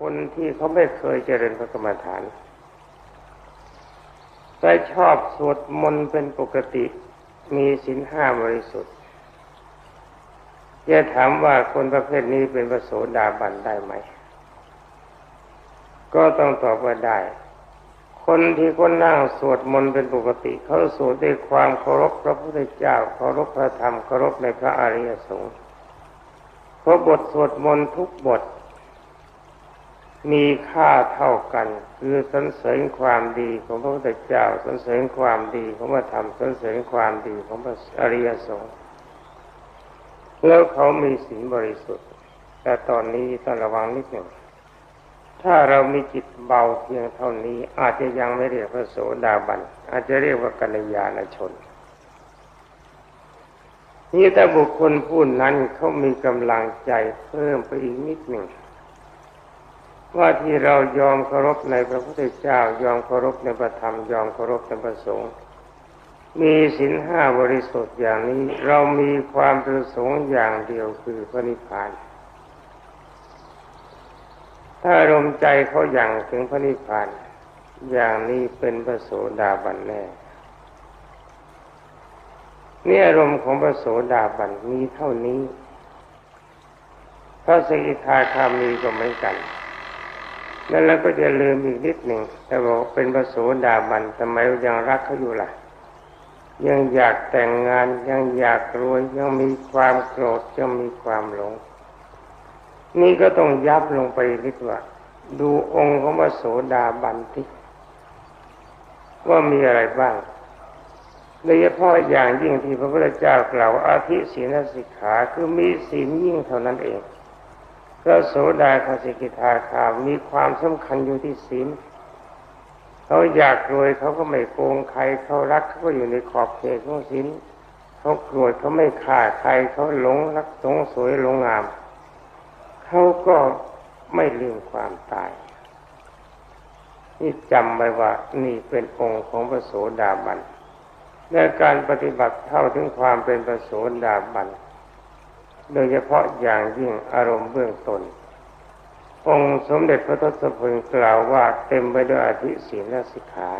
คนที่เขาไม่เคยเจริญพระกรรมฐานแต่ชอบสวดมนต์เป็นปกติ มีศีลห้าบริสุทธิ์จะถามว่าคนประเภทนี้เป็นพระโสดาบันได้ไหม ก็ต้องตอบว่าได้ คนที่คนนั่งสวดมนต์เป็นปกติ เขาสวดด้วยความเคารพพระพุทธเจ้าเคารพพระธรรมเคารพในพระอริยสงฆ์เพราะบทสวดมนต์ทุกบท มีค่าเท่ากัน คือสรรเสริญความดีของพระพุทธเจ้าสรรเสริญความดีของพระธรรมสรรเสริญความดีของพระอริยสงฆ์แล้วเขามีศีลบริสุทธิ์ แต่ตอนนี้ต้องระวังนิดหนึ่งถ้าเรามีจิตเบาเพียงเท่านี้ อาจจะยังไม่เรียกพระโสดาบันอาจจะเรียกว่ากัลยาณชนนี่แต่บุคคลผู้นั้นเขามีกำลังใจเพิ่มไปอีกนิดหนึ่ง ว่าที่เรายอมเคารพในพระพุทธเจ้ายอมเคารพในพระธรรมยอมเคารพในพระสงฆ์มีศีลห้าบริสุทธิ์อย่างนี้ เรามีความประสงค์อย่างเดียวคือพระนิพพาน ถ้ารมใจเขาอย่างถึงพระนิพพาน อย่างนี้เป็นพระโสดาบันแน่เนี่ยอารมณ์ของพระโสดาบันมีเท่านี้ พระสกิทาคามีก็เหมือนกัน แล้วเราก็จะลืมอีกนิดหนึ่งแต่บอกเป็นพระโสดาบันทำไมยังรักเขาอยู่ล่ะ ยังอยากแต่งงานยังอยากรวยยังมีความโกรธยังมีความหลง นี่ก็ต้องยับลงไปนิดว่า ดูองค์ของพระโสดาบันที่ว่ามีอะไรบ้างโดยเฉพาะอย่างยิ่งที่พระพุทธเจ้ากล่าวอาทิศีลสิกขาคือมีศีลยิ่งเท่านั้นเอง พระโสดาคสิกิทาคามีความสำคัญอยู่ที่ศีลเขาอยากรวยเขาก็ไม่โกงใครเขารักเขาก็อยู่ในขอบเขตของศีลเขาโกรธเขาไม่ฆ่าใครเขาหลงรักสงสวยหลงงามเขาก็ไม่ลืมความตาย นี่จำไว้ว่านี่เป็นองค์ของพระโสดาบันและการปฏิบัติเท่าถึงความเป็นพระโสดาบัน โดยเฉพาะอย่างยิ่งอารมณ์เบื้องตนองค์สมเด็จพระทศพลกล่าวว่าเต็มไปด้วยอธิศีลและสิกขา